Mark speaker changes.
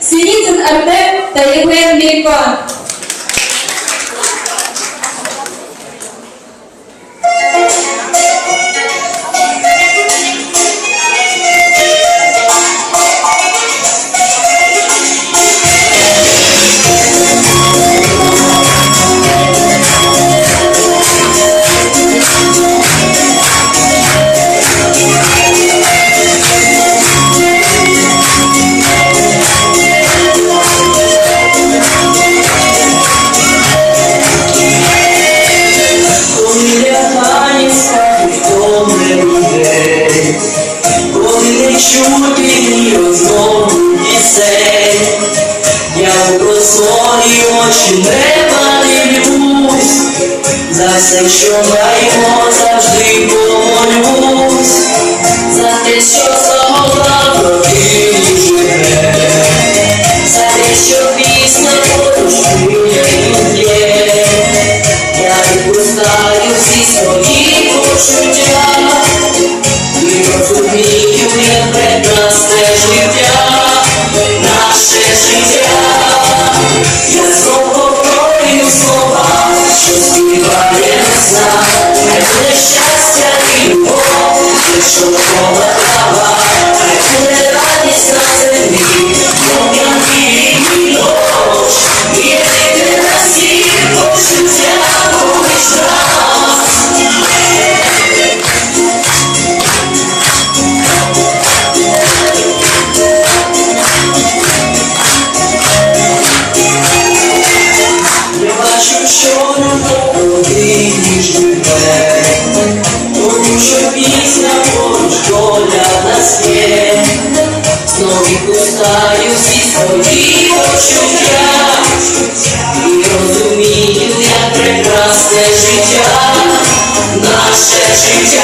Speaker 1: Синіцин Артем та Євген
Speaker 2: Мілько. Очі треба не за все, що маємо завжди помолюсь. що полетава, буде радість на землі, пом'яні ніч, вірити на всіх почуття вулична. Не бачу, що нам Пускаю всі свої почуття, і розумію прекрасне життя, наше життя.